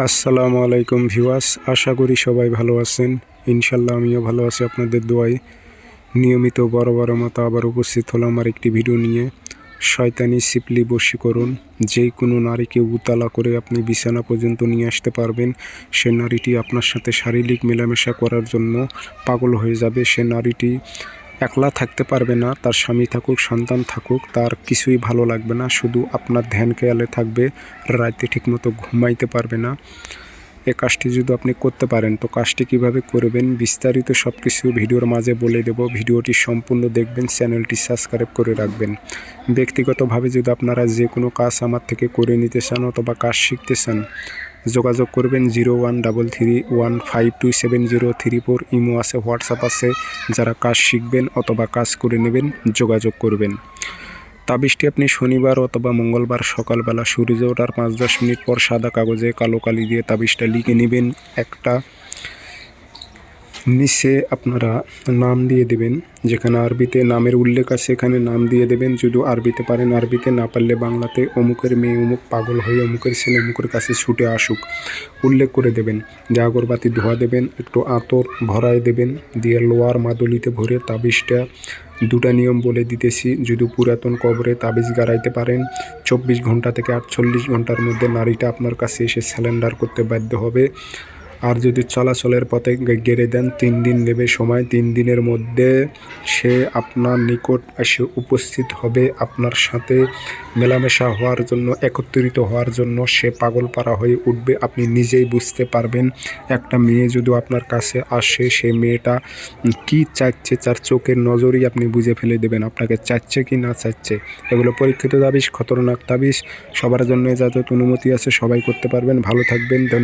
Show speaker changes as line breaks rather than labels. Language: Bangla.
আসসালামু আলাইকুম ভিউয়ার্স, আশা করি সবাই ভালো আছেন। ইনশাল্লাহ আমিও ভালো আছি আপনাদের দোয়ায়। নিয়মিত বড় বড় মতো আবার উপস্থিত হলাম আর একটি ভিডিও নিয়ে। শয়তানি সিপলি বশীকরণ যে কোনো নারীকে উতালা করে আপনি বিছানা পর্যন্ত নিয়ে আসতে পারবেন, সে নারীটি আপনার সাথে শারীরিক মেলামেশা করার জন্য পাগল হয়ে যাবে। সে নারীটি একলা থাকতে পারবে না, তার স্বামী থাকুক, সন্তান থাকুক, তার কিছুই ভালো লাগবে না, শুধু আপনার ধ্যান খেয়ালে থাকবে, রাতে ঠিকমতো ঘুমাইতে পারবে না। এ কাজটি যদি আপনি করতে পারেন, তো কাজটি কীভাবে করবেন, বিস্তারিত সব কিছু ভিডিওর মাঝে বলে দেব। ভিডিওটি সম্পূর্ণ দেখবেন, চ্যানেলটি সাবস্ক্রাইব করে রাখবেন। ব্যক্তিগতভাবে যদি আপনারা যে কোনো কাজ আমার থেকে করে নিতে চান অথবা কাজ শিখতে চান যোগাযোগ করবেন zero one double three one five two seven zero three four imo আছে, হোয়াটসঅ্যাপ আছে। যারা কাজ শিখবেন অথবা কাজ করে নেবেন, যোগাযোগ করবেন। তাবিজটি আপনি শনিবার অথবা মঙ্গলবার সকালবেলা সূর্য ওঠার পাঁচ দশ মিনিট পর সাদা কাগজে কালো কালি দিয়ে তাবিজটা লিখে নেবেন। একটা নিচে আপনারা নাম দিয়ে দেবেন, যেখানে আরবিতে নামের উল্লেখ আছে, এখানে নাম দিয়ে দেবেন। যদি আরবিতে পারেন, আরবিতে না পারলে বাংলাতে অমুকের মেয়ে, অমুক পাগল হয়ে অমুকের ছেলে, অমুকের কাছে ছুটে আসুক। উল্লেখ করে দেবেন, যে আগরবাতি ধোয়া দেবেন, একটু আতর ভরায় দেবেন, দিয়ে লোয়ার মাদুলিতে ভরে তাবিজটা দুটা নিয়ম বলে দিতেছি। যদি পুরাতন কবরে তাবিজ গাড়াইতে পারেন, চব্বিশ ঘণ্টা থেকে আটচল্লিশ ঘণ্টার মধ্যে নারীটা আপনার কাছে এসে স্যালেন্ডার করতে বাধ্য হবে। আর যদি চলাচলের পথে গেড়ে দেন, তিন দিন নেবে সময়। তিন দিনের মধ্যে সে আপনার নিকট এসে উপস্থিত হবে। আপনার সাথে মেলামেশা হওয়ার জন্য, একত্রিত হওয়ার জন্য সে পাগল পাড়া হয়ে উঠবে। আপনি নিজেই বুঝতে পারবেন, একটা মেয়ে যদি আপনার কাছে আসে, সে মেয়েটা কি চাচ্ছে তার চোখের নজরই আপনি বুঝে ফেলে দেবেন, আপনাকে চাচ্ছে কি না চাচ্ছে। এগুলো পরীক্ষিত তাবিজ, খতরনাক তাবিজ। সবার জন্য যাতে অনুমতি আছে সবাই করতে পারবেন। ভালো থাকবেন, ধন্যবাদ।